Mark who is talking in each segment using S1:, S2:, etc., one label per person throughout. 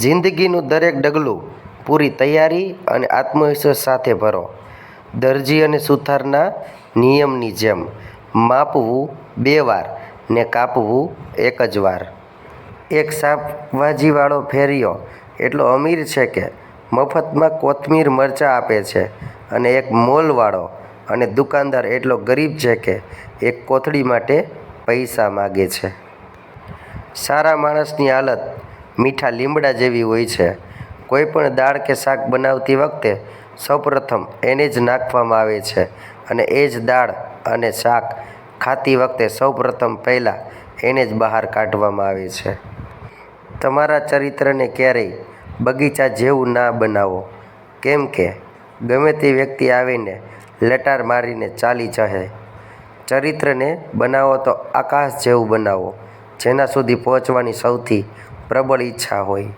S1: જિંદગીનું દરેક ડગલું પૂરી તૈયારી અને આત્મવિશ્વાસ સાથે ભરો. દરજી અને સુથારના નિયમની જેમ માપવું બે વાર ને કાપવું એક જ વાર. એક શાકભાજીવાળો ફેરિયો એટલો અમીર છે કે મફતમાં કોથમીર મરચાં આપે છે અને એક મોલવાળો અને દુકાનદાર એટલો ગરીબ છે કે એક કોથળી માટે પૈસા માગે છે. સારા માણસની હાલત મીઠા લીમડા જેવી હોય છે. કોઈ પણ દાળ કે શાક બનાવતી વખતે સૌપ્રથમ એને જ નાખવામાં આવે છે અને એ જ દાળ અને શાક ખાતી વખતે સૌપ્રથમ પહેલાં એને જ બહાર કાઢવામાં આવે છે. તમારા ચરિત્રને ક્યારેય બગીચા જેવું ના બનાવો. કેમ કે ગમે તે વ્યક્તિ આવીને લટાર મારીને ચાલી જશે ચરિત્રને બનાવો તો આકાશ જેવું બનાવો, જેના સુધી પહોંચવાની સૌથી પ્રબળ ઈચ્છા હોય.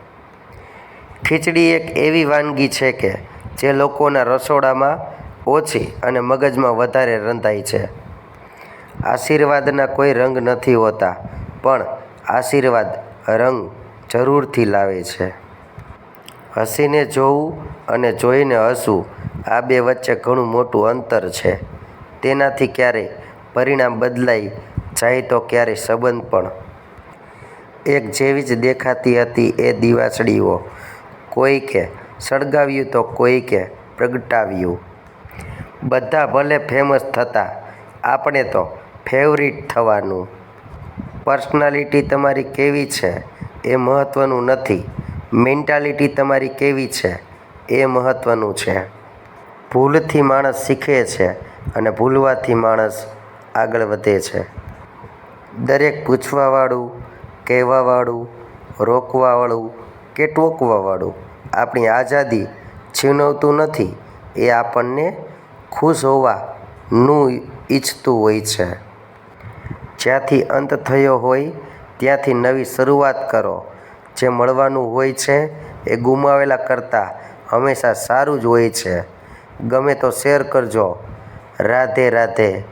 S1: ખીચડી એક એવી વાનગી છે કે જે લોકોના રસોડામાં ઓછી અને મગજમાં વધારે રંધાય છે. આશીર્વાદના કોઈ રંગ નથી હોતા, પણ આશીર્વાદ રંગ જરૂરથી લાવે છે. હસીને જોવું અને જોઈને હસવું આ બે વચ્ચે ઘણું મોટું અંતર છે. તેનાથી ક્યારેય પરિણામ બદલાઈ જાય તો ક્યારેય સંબંધ પણ એક જેવી જ દેખાતી હતી એ દિવાસળીઓ. કોઈકે સળગાવ્યું તો કોઈકે પ્રગટાવ્યું. બધા ભલે ફેમસ થતા, આપણે તો ફેવરિટ થવાનું. પર્સનાલિટી તમારી કેવી છે એ મહત્ત્વનું નથી. મેન્ટાલિટી તમારી કેવી છે એ મહત્ત્વનું છે. ભૂલથી માણસ શીખે છે અને ભૂલવાથી માણસ આગળ વધે છે. દરેક પૂછવાવાળું કહેવાવાળું, રોકવાવાળું કે ટોકવાવાળું? આપણી આઝાદી છીનવતું નથી, એ આપણને ખુશ હોવાનું ઈચ્છતું હોય છે. જ્યાંથી અંત થયો હોય, ત્યાંથી નવી શરૂઆત કરો. જે મળવાનું હોય છે, એ ગુમાવેલા કરતાં હંમેશા સારું જ હોય છે. ગમે તો શેર કરજો. રાધે રાધે.